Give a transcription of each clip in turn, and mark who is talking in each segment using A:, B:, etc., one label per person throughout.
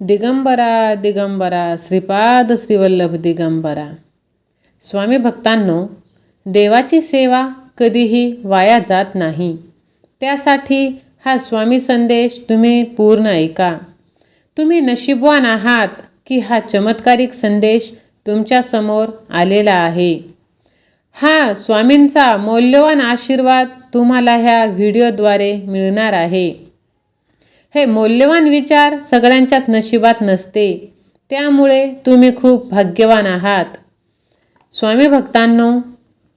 A: दिगंबरा दिगंबरा श्रीपाद श्रीवल्लभ दिगंबरा. स्वामी भक्तांनो देवाची सेवा कधीही वाया जात नाही. त्यासाठी हा स्वामी संदेश तुम्ही पूर्ण ऐका. तुम्ही नशीबवान आहात की हा चमत्कारिक संदेश तुमच्यासमोर आलेला आहे. हा स्वामींचा मौल्यवान आशीर्वाद तुम्हाला ह्या व्हिडिओद्वारे मिळणार आहे. हे मौल्यवान विचार सगळ्यांच्याच नशिबात नसते. त्यामुळे तुम्ही खूप भाग्यवान आहात. स्वामी भक्तांनो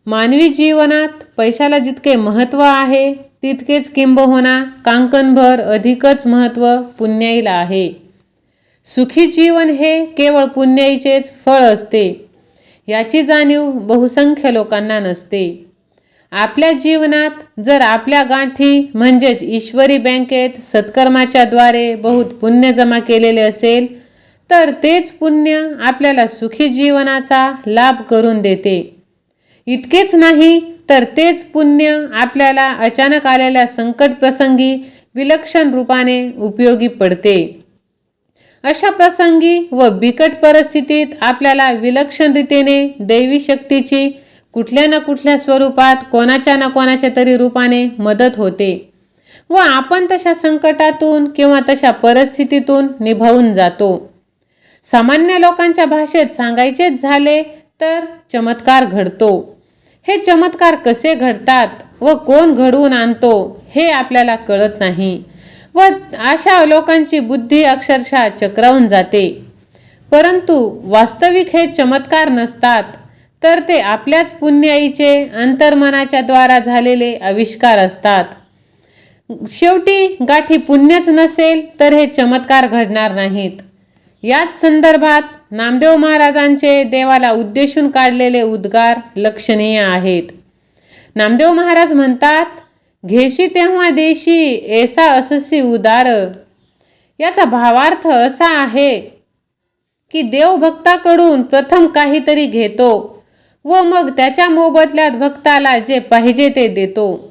A: मानवी जीवनात पैशाला जितके महत्त्व आहे तितकेच किंबहुना कांकणभर अधिकच महत्त्व पुण्याईला आहे. सुखी जीवन हे केवळ पुण्याईचेच फळ असते. याची जाणीव बहुसंख्य लोकांना नसते. आपल्या जीवनात जर आपल्या गाठी म्हणजेच ईश्वरी बँकेत सत्कर्माच्या द्वारे बहुत पुण्य जमा केलेले असेल तर तेच पुण्य आपल्याला सुखी जीवनाचा लाभ करून देते. इतकेच नाही तर तेच पुण्य आपल्याला अचानक आलेल्या संकट प्रसंगी विलक्षण रूपाने उपयोगी पडते. अशा प्रसंगी व बिकट परिस्थितीत आपल्याला विलक्षण रीतीने दैवी शक्तीची कुठल्या ना कुठल्या स्वरूपात कोणाच्या ना कोणाच्या तरी रूपाने मदत होते व आपण तशा संकटातून किंवा तशा परिस्थितीतून निभावून जातो. सामान्य लोकांच्या भाषेत सांगायचेच झाले तर चमत्कार घडतो. हे चमत्कार कसे घडतात व कोण घडवून आणतो हे आपल्याला कळत नाही व अशा लोकांची बुद्धी अक्षरशः चक्रावून जाते. परंतु वास्तविक हे चमत्कार नसतात. तर ते आपल्याच पुण्याईचे अंतर्मनाच्या द्वारा झालेले आविष्कार असतात. शेवटी गाठी पुण्यच नसेल तर हे चमत्कार घडणार नाहीत. याच संदर्भात नामदेव महाराजांचे देवाला उद्देशून काढलेले उद्गार लक्षणीय आहेत. नामदेव महाराज म्हणतात घेशी तेव्हा देशी ऐसा अससी उदार. याचा भावार्थ असा आहे की देवभक्ताकडून प्रथम काहीतरी घेतो. व मग त्याच्या मोबदल्यात भक्ताला जे पाहिजे ते देतो.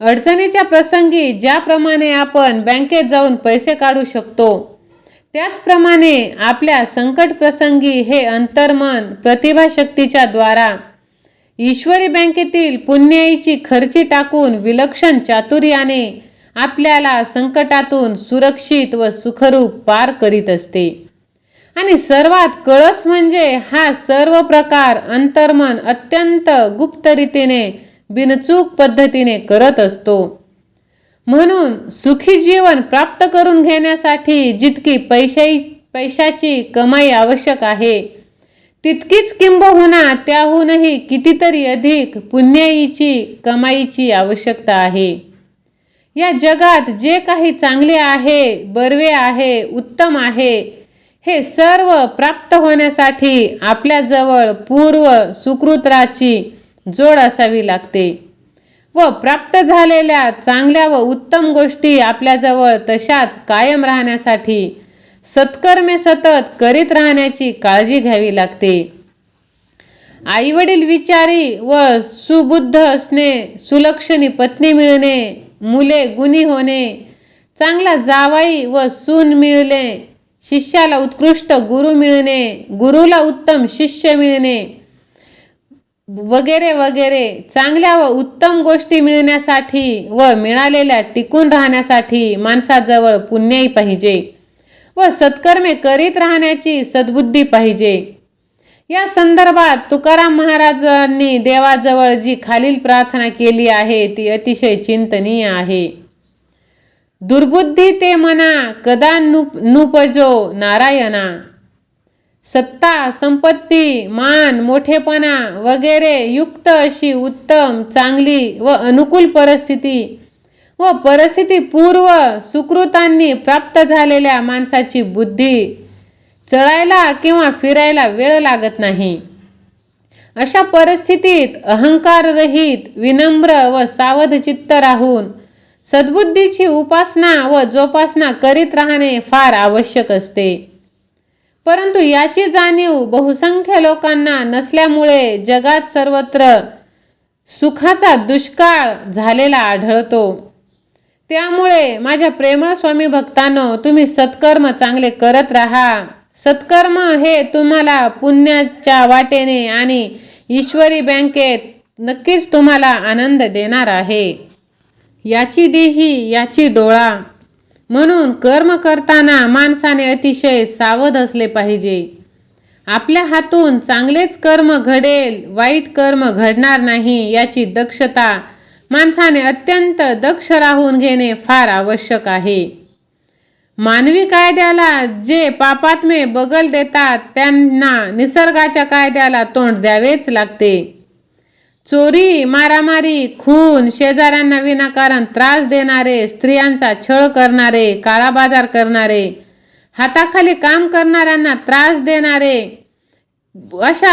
A: अडचणीच्या प्रसंगी ज्याप्रमाणे आपण बँकेत जाऊन पैसे काढू शकतो त्याचप्रमाणे आपल्या संकट प्रसंगी हे अंतर्मन प्रतिभाशक्तीच्या द्वारा ईश्वरी बँकेतील पुण्याईची खर्ची टाकून विलक्षण चातुर्याने आपल्याला संकटातून सुरक्षित व सुखरूप पार करीत असते. आणि सर्वात कळस म्हणजे हा सर्व प्रकार अंतर्मन अत्यंत गुप्त रीतीने बिनचूक पद्धतीने करत असतो. म्हणून सुखी जीवन प्राप्त करून घेण्यासाठी जितकी पैशाई पैशाची कमाई आवश्यक आहे तितकीच किंबहुना त्याहूनही कितीतरी अधिक पुण्याईची कमाईची आवश्यकता आहे. या जगात जे काही चांगले आहे बर्वे आहे उत्तम आहे हे सर्व प्राप्त होण्यासाठी आपल्याजवळ पूर्व सुकृत्राची जोड असावी लागते व प्राप्त झालेल्या चांगल्या व उत्तम गोष्टी आपल्याजवळ तशाच कायम राहण्यासाठी सत्कर्मे सतत करीत राहण्याची काळजी घ्यावी लागते. आईवडील विचारी व सुबुद्ध असणे सुलक्षणी पत्नी मिळणे मुले गुणी होणे चांगला जावाई व सून मिळणे शिष्याला उत्कृष्ट गुरु मिळणे गुरुला उत्तम शिष्य मिळणे वगैरे वगैरे चांगल्या व उत्तम गोष्टी मिळण्यासाठी व मिळालेल्या टिकून राहण्यासाठी माणसाजवळ पुण्यही पाहिजे व सत्कर्मे करीत राहण्याची सद्बुद्धी पाहिजे. या संदर्भात तुकाराम महाराजांनी देवाजवळ जी खालील प्रार्थना केली आहे ती अतिशय चिंतनीय आहे. दुर्बुद्धी ते मना कदा नुप नुपजो नारायणा. सत्ता संपत्ती मान मोठेपणा वगैरे युक्त अशी उत्तम चांगली व अनुकूल परिस्थिती व परिस्थिती पूर्व सुकृतांनी प्राप्त झालेल्या माणसाची बुद्धी चढायला किंवा फिरायला वेळ लागत नाही. अशा परिस्थितीत अहंकाररहित विनम्र व सावधचित्त राहून सद्बुद्धीची उपासना व जोपासना करीत राहणे फार आवश्यक असते. परंतु याची जाणीव बहुसंख्य लोकांना नसल्यामुळे जगात सर्वत्र सुखाचा दुष्काळ झालेला आढळतो. त्यामुळे माझ्या प्रेमळ स्वामी भक्तांनो तुम्ही सत्कर्म चांगले करत राहा. सत्कर्म हे तुम्हाला पुण्याच्या वाटेने आणि ईश्वरी बँकेत नक्कीच तुम्हाला आनंद देणार आहे. याची देही याची डोळा. म्हणून कर्म करताना माणसाने अतिशय सावध असले पाहिजे. आपल्या हातून चांगलेच कर्म घडेल वाईट कर्म घडणार नाही याची दक्षता माणसाने अत्यंत दक्ष राहून घेणे फार आवश्यक आहे. मानवी कायद्याला जे पापात्मे बगल देतात त्यांना निसर्गाच्या कायद्याला तोंड द्यावेच लागते. चोरी मारामारी खून शेजाऱ्यांना विनाकारण त्रास देणारे स्त्रियांचा छळ करणारे काळाबाजार करणारे हाताखाली काम करणाऱ्यांना त्रास देणारे अशा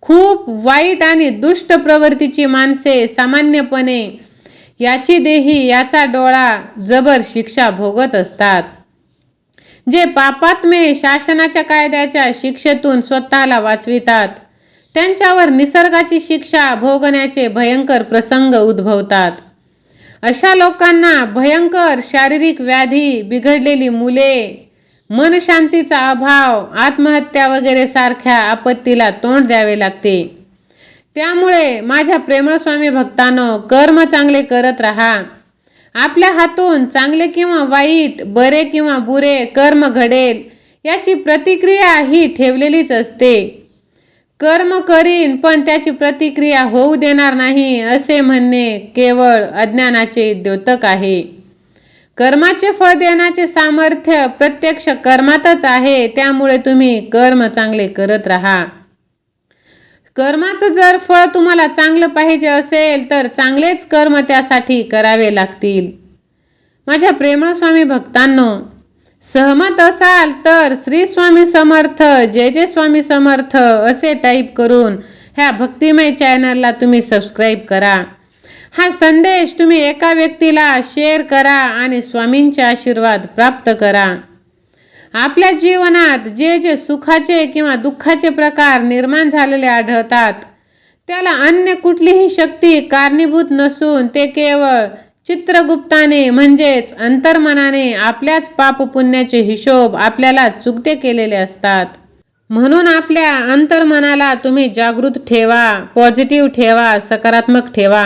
A: खूप वाईट आणि दुष्ट प्रवृत्तीची माणसे सामान्यपणे याची देही याचा डोळा जबर शिक्षा भोगत असतात. जे पापात्मे शासनाच्या कायद्याच्या शिक्षेतून स्वतःला वाचवितात. त्यांच्यावर निसर्गाची शिक्षा भोगण्याचे भयंकर प्रसंग उद्भवतात. अशा लोकांना भयंकर शारीरिक व्याधी बिघडलेली मुले मनशांतीचा अभाव आत्महत्या वगैरे सारख्या आपत्तीला तोंड द्यावे लागते. त्यामुळे माझ्या प्रेमळ स्वामी भक्तांनो कर्म चांगले करत राहा. आपल्या हातून चांगले किंवा वाईट बरे किंवा बुरे कर्म घडेल याची प्रतिक्रिया ही ठेवलेलीच असते. कर्म करीन पण त्याची प्रतिक्रिया होऊ देणार नाही असे म्हणणे केवळ अज्ञानाचे द्योतक आहे. कर्माचे फळ देण्याचे सामर्थ्य प्रत्यक्ष कर्मातच आहे त्यामुळे तुम्ही कर्म चांगले करत राहा. कर्माचं जर फळ तुम्हाला चांगलं पाहिजे असेल तर चांगलेच कर्म त्यासाठी करावे लागतील. माझ्या प्रेमळ स्वामी भक्तांनो सहमत असाल तर श्री स्वामी समर्थ जय जय स्वामी समर्थ असे टाईप करून ह्या भक्तिमय चॅनलला तुम्ही सबस्क्राईब करा. हा संदेश तुम्ही एका व्यक्तीला शेअर करा आणि स्वामींचे आशीर्वाद प्राप्त करा. आपल्या जीवनात जे जे सुखाचे किंवा दुःखाचे प्रकार निर्माण झालेले आढळतात त्याला अन्य कुठलीही शक्ती कारणीभूत नसून ते केवळ चित्रगुप्ताने म्हणजेच अंतर्मनाने आपल्याच पापपुण्याचे हिशोब आपल्याला चुकते केलेले असतात. म्हणून आपल्या अंतर्मनाला तुम्ही जागृत ठेवा पॉझिटिव्ह ठेवा सकारात्मक ठेवा.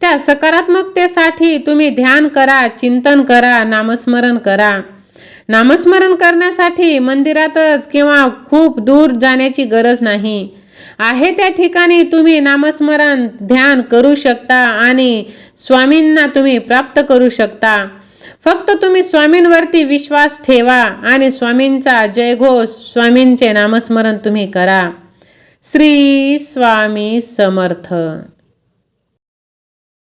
A: त्या सकारात्मकतेसाठी तुम्ही ध्यान करा चिंतन करा नामस्मरण करा. नामस्मरण करण्यासाठी मंदिरातच किंवा खूप दूर जाण्याची गरज नाही. आहे त्या ठिकाणी तुम्ही नामस्मरण ध्यान करू शकता आणि स्वामींना तुम्ही प्राप्त करू शकता. फक्त तुम्ही स्वामींवरती विश्वास ठेवा आणि स्वामींचा जयघोष स्वामींचे नामस्मरण तुम्ही करा. श्री स्वामी समर्थ.